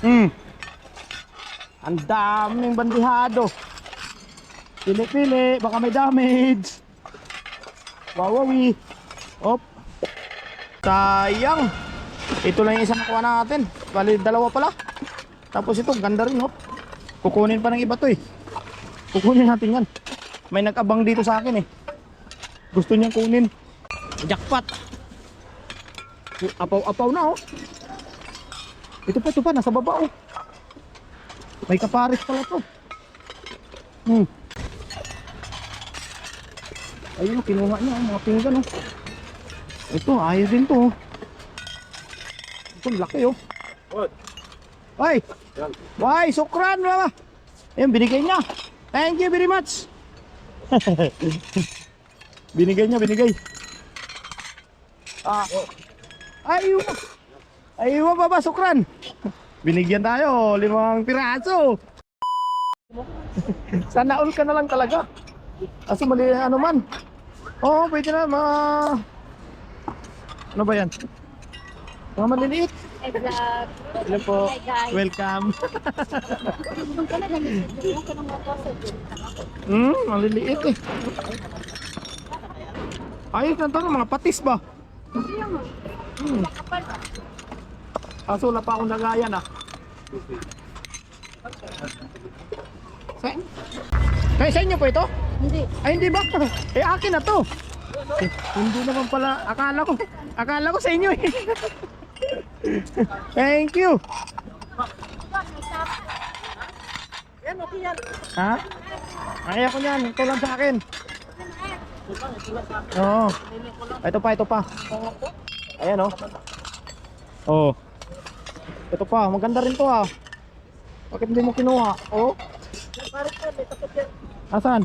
Hmm. Ang daming bandihado. Pili-pili, baka may damage. Wawawi. Op. Sayang. Ito lang yung isang nakuha natin. Bali, dalawa pala. Tapos ito, ganda rin, oh. Kukunin pa ng iba to, eh. Kukunin natin yan. May nag-abang dito sa akin, eh. Gusto niyang kunin. Jackpot. Apaw-apaw na, oh. Ito pa, ito pa, nasa baba, oh. May kaparis pala to. Hmm. Ayun, oh, kinuha niya, oh, mga pinggan, oh. Ito, ayos din to, oh. Ito, laki, oh. Ay! Why, sukran, mama! Ayun, binigay niya. Thank you very much. binigay niya, binigay. Ah. Ayun. Ayun, baba, sukran. Binigyan tayo, limang piraso. Sana all ka na lang talaga. Kaso mali ano man. Oo, pwede na ma... Ano ba yan? Mga maliliit. Hello po. Welcome. Hmm, maliliit eh. Ayos na to, mga patis ba? Hmm. Kaso wala pa akong nagayan ah. Sa, Kaya sa inyo po ito? Hindi. Ay hindi ba? Eh akin na to. Eh, hindi naman pala. Akala ko. Akala ko sa inyo eh. Thank you. Ha? Kaya ko yan. Ito lang sa akin. Oo. Ito pa, ito pa. Ayan oh. Oh. Ito pa, maganda rin to ah. Bakit hindi mo kinuha? Oh. Asan?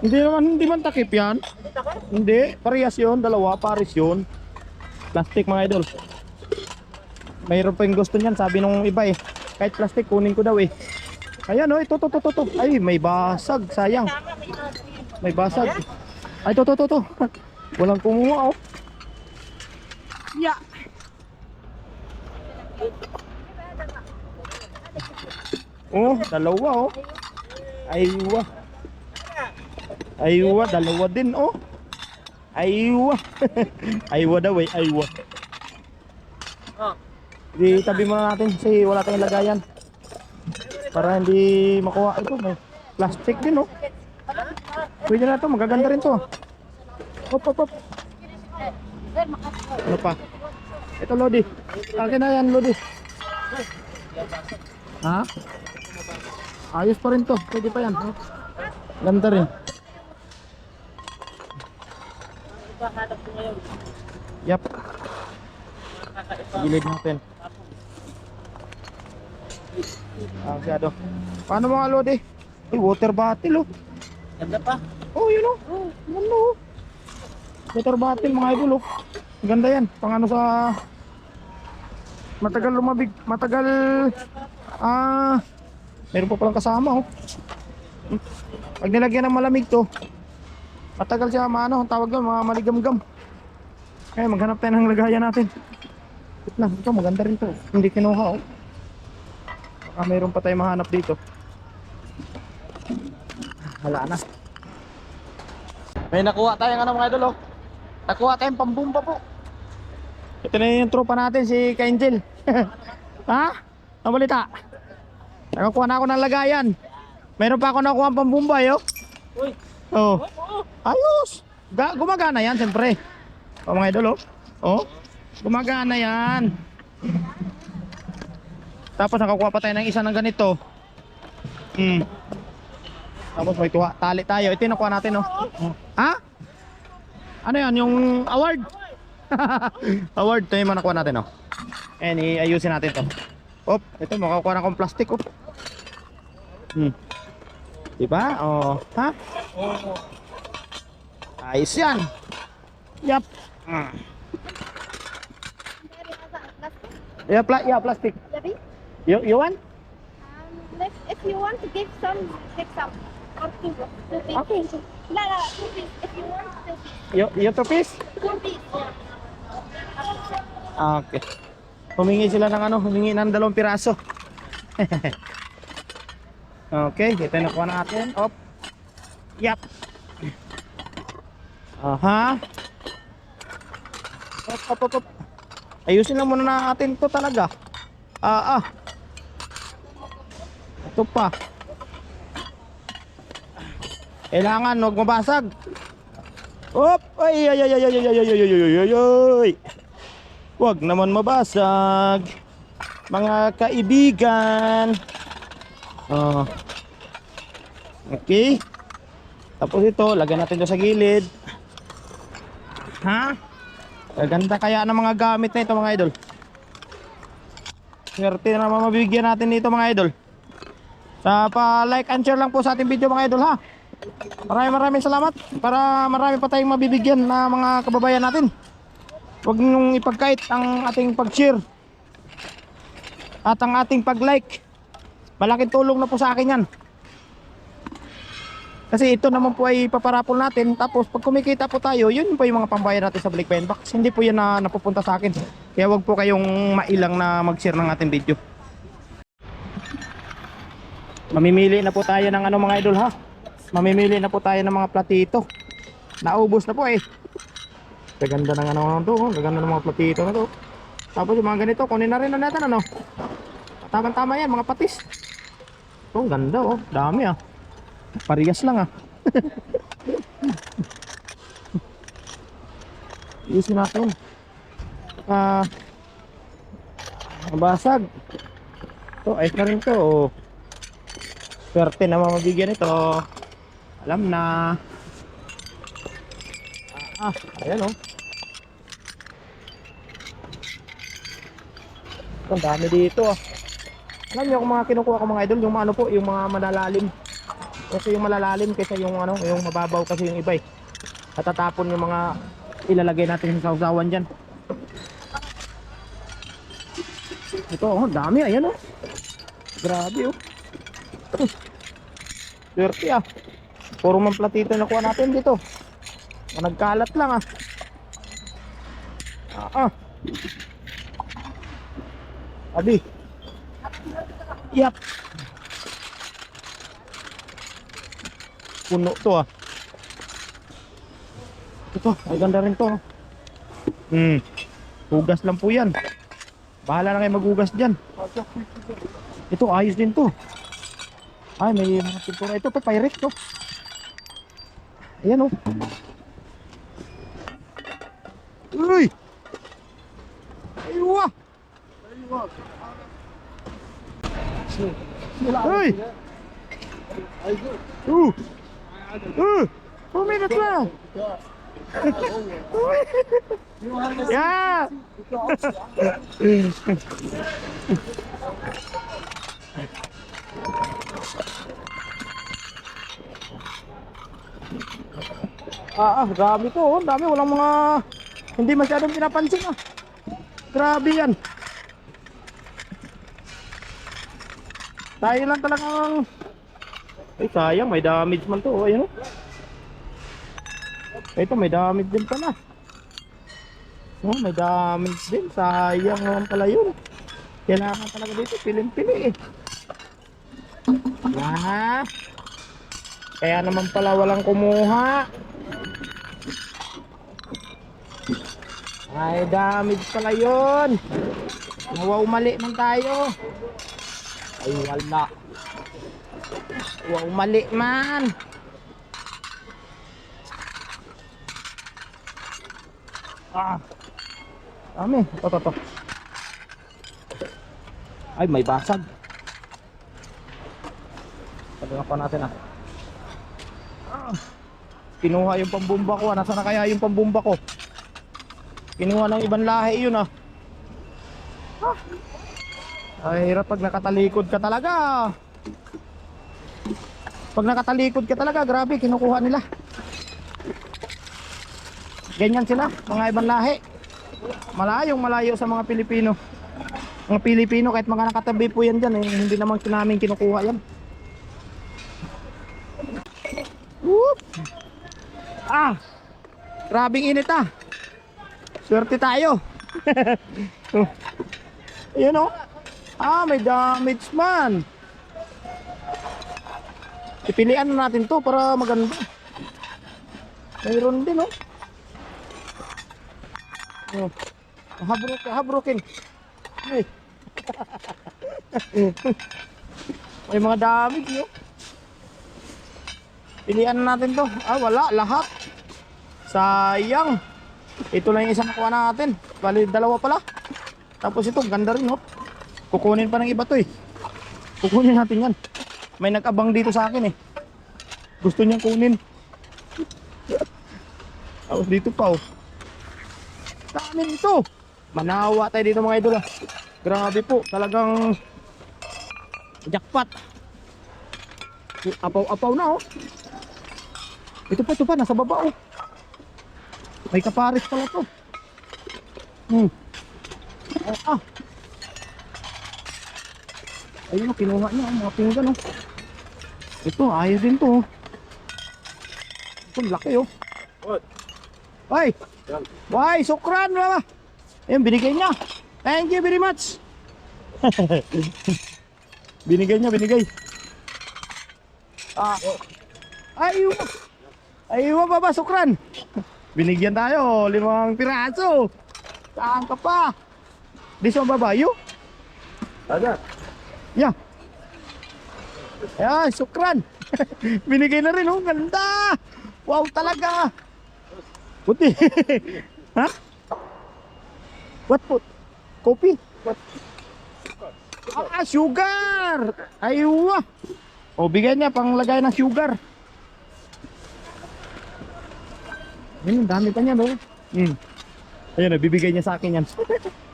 Hindi naman, hindi man takip yan. Hindi, parehas yun, dalawa, pares yun. Plastic mga idol. Mayroon pa yung gusto niyan, sabi nung iba eh. Kahit plastic, kunin ko daw eh. Ayan oh, ito, to, to, to. Ay, may basag, sayang. May basag. Ay, to, to, to, to. Walang kumuha oh. Ya. Oh, dalawa oh. Aywa. Aywa, dalawa din oh. Aywa. aywa daw eh, aywa. Di tabi muna natin kasi wala tayong lagayan. Para hindi makuha ito, may plastic din oh. Pwede na to, magaganda rin to. Hop, hop, hop. Ano pa? Ito Lodi. Akin na yan Lodi. Ha? Ayos pa rin to. Pwede pa yan. Ganda rin. Yap. Gilid natin. Ah, masyado. Paano mga Lodi? Ay, water bottle oh. Ganda pa. Oh, yun oh. Ganda oh. Water bottle mga idol oh. Ganda yan. Pang ano sa matagal lumabig, matagal ah meron pa palang kasama oh. Pag nilagyan ng malamig to, matagal siya maano, tawag doon, mga maligamgam. Kaya maghanap tayo ng lagayan natin. Wait lang, ito maganda rin to. Hindi kinuha oh. Baka meron pa tayong mahanap dito. Wala na. May nakuha tayong ano mga idol oh. Nakuha tayong pambumba po. Ito na yung tropa natin si Kaingel. ha? Ang balita? Nakakuha na ako ng lagayan. Meron pa ako nakuha ang pambumba yo. Uy. Oh. Ayos. Ga gumagana yan siyempre. Oh mga idol oh. Oh. Gumagana yan. Tapos nakakuha pa tayo ng isa ng ganito. Hmm. Tapos may tuwa, tali tayo. Ito yung nakuha natin, no? Ha? Ano yan? Yung award? award. Ito yung mga nakuha natin, no? And iayusin natin to. Op, ito makakuha na akong plastic, op. Hmm. Diba? Oh, ha? Oo. Ayos yan. Yap. Ah. Yeah, pla yeah, plastic. Yabi? You, you want? Um, if, if you want to give some, give some. Or two. Two piece. Okay. No, no, two piece. If you want two piece. You, you two piece? Two piece. Ah, Okay. Humingi sila ng ano, humingi ng dalawang piraso. okay, ito yung nakuha natin. Op. Yap. Aha. Op, op, op, op. Ayusin lang muna natin to talaga. Ah, ah. Ito pa. Kailangan huwag mabasag. Op! Ay, ay, ay, ay, ay, ay, ay, ay, ay, ay, ay, ay. Huwag naman mabasag. Mga kaibigan. Oh. Okay. Tapos ito, lagyan natin ito sa gilid. Ha? Gaganda kaya ng mga gamit na ito mga idol. Swerte na naman mabibigyan natin dito mga idol. Sa pa like and share lang po sa ating video mga idol ha. Maraming maraming salamat para marami pa tayong mabibigyan na mga kababayan natin. Huwag niyong ipagkait ang ating pag-share at ang ating pag-like. Malaking tulong na po sa akin yan. Kasi ito naman po ay paparapol natin tapos pag kumikita po tayo, yun po yung mga pambayad natin sa Black Box. Hindi po yan na napupunta sa akin. Kaya wag po kayong mailang na mag-share ng ating video. Mamimili na po tayo ng ano mga idol ha. Mamimili na po tayo ng mga platito. Naubos na po eh. Gaganda ng ano to, oh. gaganda ng mga platito na to. Tapos yung mga ganito, kunin na rin na natin ano. Tama tama yan, mga patis. Oh, ganda oh, dami ah. Parehas lang ah. Iusin natin. Ah, mabasag. To, ayos na rin to. Oh. Swerte na mamabigyan ito. Alam na. Ah, ah ayan oh. Ang dami dito ah. Alam niyo kung mga kinukuha ko mga idol, yung ano po, yung mga malalalim. Kasi yung malalalim kaysa yung ano, yung mababaw kasi yung iba eh. Natatapon yung mga ilalagay natin sa sausawan diyan. Ito oh, dami ayan oh. Grabe oh. Swerte ah. Puro man platito na kuha natin dito. Nagkalat lang. Ah, ah. Abi. Yap. Puno to ah. Ito, ay ganda rin to. ah. Hmm. Hugas lang po yan. Bahala na kayo maghugas dyan. Ito, ayos din to. Ay, may mga pintura. Ito, to, pirate to. Ayan oh. Allez Où Où Ya. Ah, ah, dami to. Dami. Walang mga... Hindi masyadong pinapansin ah. Grabe yan. Tayo lang talagang Ay, sayang, may damage man to. Oh, ayun oh. Ito, may damage din pala. Oh, may damage din. Sayang naman pala yun. Kailangan talaga dito, piling-pili eh. Ah. Kaya naman pala walang kumuha. Ay, damage pala yun. Nawaw mali man tayo. Ay, wala. Wow, mali man. Ah. Dami. Ito, ito, ito. Ay, may basag. Pagkakas pa natin ah. Ah. Kinuha yung pambumba ko. ah. Nasaan na kaya yung pambumba ko? Kinuha ng ibang lahi yun ah. Ay, hirap pag nakatalikod ka talaga. Pag nakatalikod ka talaga, grabe, kinukuha nila. Ganyan sila, mga ibang lahi. Malayong malayo sa mga Pilipino. Mga Pilipino, kahit mga nakatabi po yan dyan, eh, hindi naman namin kinukuha yan. Whoop! Ah! Grabing init ah! Swerte tayo! Ayan o. Ah, may damage man. Ipilian na natin to para maganda. Mayroon din oh. Oh. Habrok, habrokin. Ay. may mga damage yo. Pilian na natin to. Ah, wala. Lahat. Sayang. Ito lang yung isang nakuha natin. Bali, dalawa pala. Tapos ito, ganda rin, oh. Kukunin pa ng iba to, eh. Kukunin natin yan. May nag-abang dito sa akin, eh. Gusto niyang kunin. Tapos dito pa, oh. Dami nito. Manawa tayo dito, mga idol, ah. Grabe po. Talagang jackpot. Apaw-apaw na, oh. Ito pa, ito pa. Nasa baba, oh. May kapares pala to. Hmm. Ah. Ayun, oh, kinuha niya ang mga pinggan, oh. Ito, ayos din to, oh. Ito, laki, oh. Ay! Ay, sukran, mama! Ayun, binigay niya. Thank you very much. binigay niya, binigay. Ah. Ayun. Ayun, baba, sukran. Binigyan tayo, limang piraso. Saan ka pa? Di sa babayo? Ada. Yeah. Ayan, sukran. Binigay na rin, oh. Ganda. Wow, talaga. Puti. ha? What po? Kopi? What? Ah, sugar. Aywa. O, bigay niya pang lagay ng sugar. Ayun, dami pa niya, no? Hmm. Ayun, bibigay niya sa akin yan.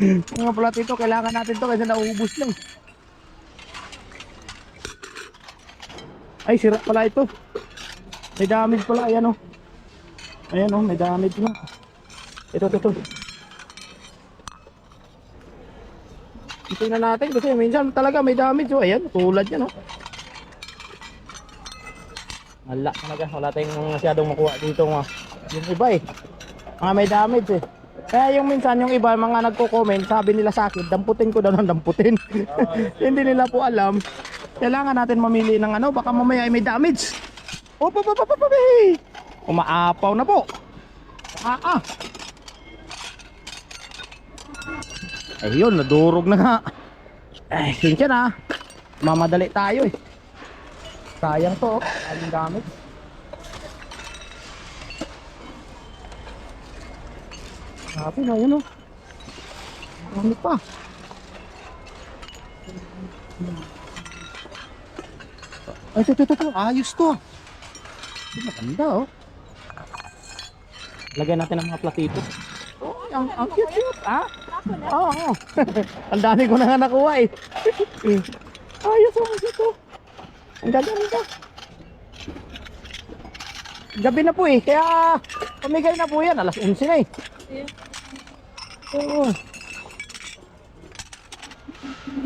Mga pala ito, kailangan natin to kasi nauubos lang. Ay, sira pala ito. May damage pala, ayan o. Ayan o, may damage na. Ito, ito, ito. Tingnan natin kasi minsan talaga may damage o. Ayan, tulad yan o. Wala talaga, wala tayong masyadong makuha dito nga. Yung iba eh. Mga may damage eh. Kaya yung minsan yung iba mga nagko-comment, sabi nila sa akin, damputin ko daw ng damputin. Hindi nila po alam. Kailangan natin mamili ng ano, baka mamaya ay may damage. Op, op, op, op, op, op, eh. Umaapaw na po. Ah, ah. Ayun, nadurog na nga. Eh, sinsya na. Mamadali tayo eh. Sayang to, oh. Aling gamit. Grabe na, yun oh. Ano pa? Ay, ito, ito, ito, ito. Ayos to. Ito, maganda oh. Lagyan natin ng mga platito. Oh, ang, ang cute, cute, ah. Oo, oh, ang dami ko na nga nakuha eh. Ayos oh, ito. Ang ganda nito. Gabi na po eh, kaya pamigay na po yan. Alas 11 na eh. Oo.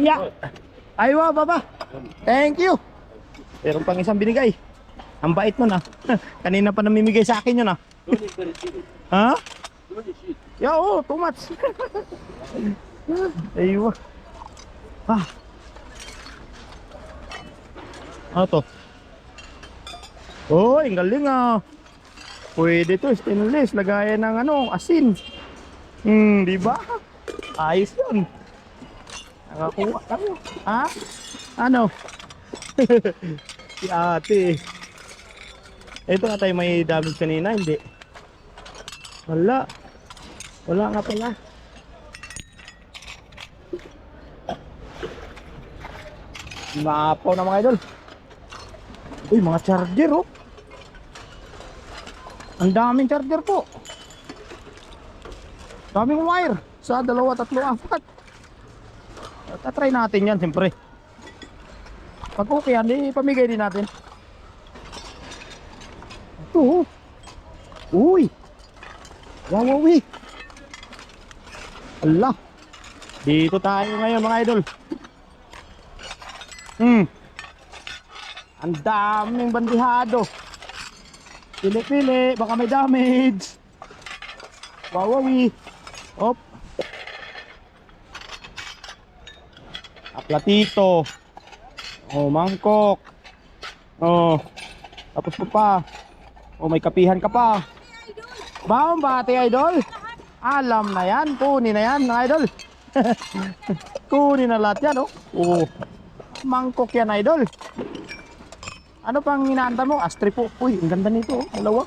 Yeah. Aywa, baba. Thank you. Meron pang isang binigay. Ang bait nun ah. Kanina pa namimigay sa akin yun ah. Ha? Yeah, oh, too much. Aywa. Ah. Ano to? Oh, ang galing ah. Pwede to, stainless. Lagayan ng ano, asin. Hmm, di ba? Ayos yun. Nakakuha kami. Ha? Ano? si ate. Ito nga tayo may damage kanina, hindi. Wala. Wala nga pala. Maapaw na mga idol. Uy, mga charger oh. Ang daming charger po. Daming wire. Sa dalawa, tatlo, apat. Tatry natin yan, siyempre. Pag okay yan, di pamigay din natin. Ito oh. Uy. Wawawi. Allah. Dito tayo ngayon mga idol. Hmm. Ang daming bandihado. Pili-pili, baka may damage. Wawawi. Op. aplatito. Oh, mangkok. Oh. Tapos pa. Oh, may kapihan ka pa. Baon ba, ate idol? Alam na yan. Kunin na yan, idol. Kunin na lahat yan, oh. Oh. Mangkok yan, idol. Ano pang inaanta mo? Astri po. Uy, ang ganda nito, oh. Dalawa.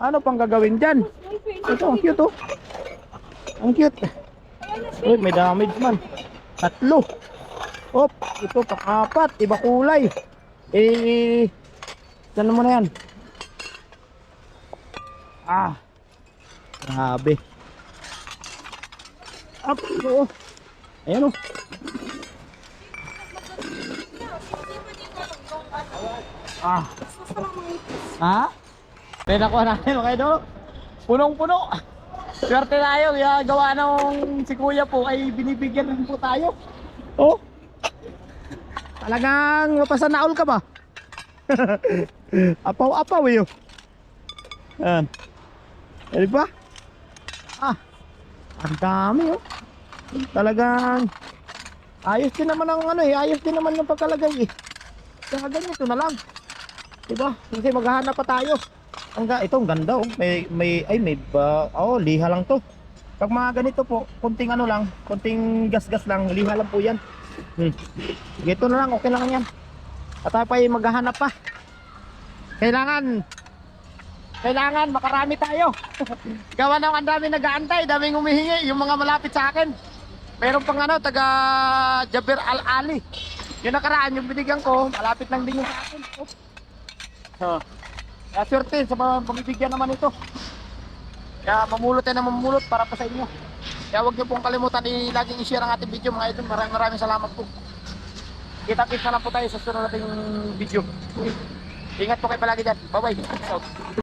Ano pang gagawin dyan? Ito, ang cute, oh. Ang cute. Uy, may damage man. Tatlo. Op, ito pang-apat. Iba kulay. Eh, ano mo na yan? Ah. Grabe. Up, oo. Ayan oh. Ah. Ha? Kaya nakuha natin mga idol. Punong-puno. Swerte tayo. Kaya gawa nung si kuya po ay binibigyan rin po tayo. Oh. Talagang mapasanaol ka ba? Apaw-apaw eh. oh. Yan. Ano ba? Ah. Ang dami oh. Talagang ayos din naman ang ano eh. Ayos din naman yung pagkalagay eh. Kaya ganito na lang. Diba? Kasi maghahanap pa tayo. Ang ga ito ganda oh. May may ay may ba oh, liha lang to. Pag mga ganito po, konting ano lang, konting gas-gas lang, liha lang po 'yan. Hmm. Ito na lang, okay lang yan. At tayo pa ay maghahanap pa. Kailangan kailangan makarami tayo. Gawa ng ang dami nag-aantay, daming humihingi, yung mga malapit sa akin. Meron pang ano, taga Jabir Al Ali. Yung nakaraan, yung binigyan ko, malapit lang din yung sa akin. Oh. Kaya swerte sa mga pamibigyan naman ito. Kaya mamulot tayo na mamulot para pa sa inyo. Kaya huwag niyo pong kalimutan i laging i-share ang ating video mga idol. Maraming maraming salamat po. Kita-kita na po tayo sa sunod nating video. Ingat po kayo palagi dyan. Bye-bye.